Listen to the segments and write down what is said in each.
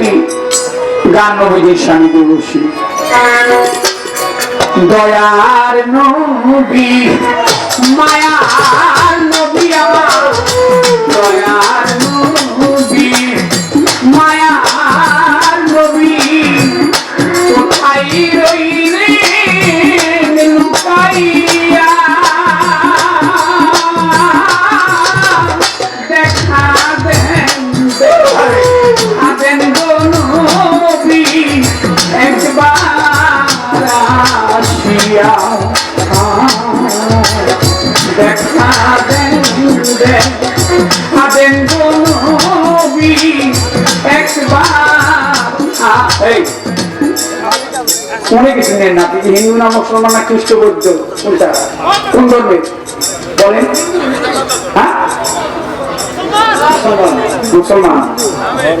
একটি গান নবীদের স্বামী দেবসী দয়ার নবী মায়ার দেন শুনে কিছু নেন না, আপনি হিন্দু না মুসলমান না খ্রিস্ট, বৌদ্ধ? কোনটা? কোন ধর্মের বলেন। হ্যাঁ? মুসলমান। এত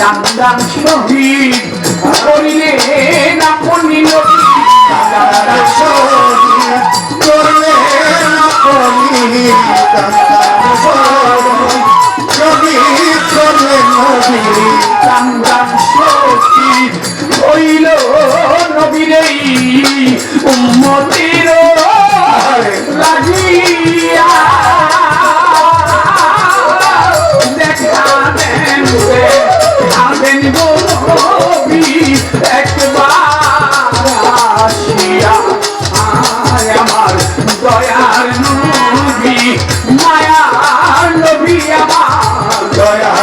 চান্দান শহীদ করিলেন আপনি নবী চান্দান শহীদ করলেন আপনি চান্দান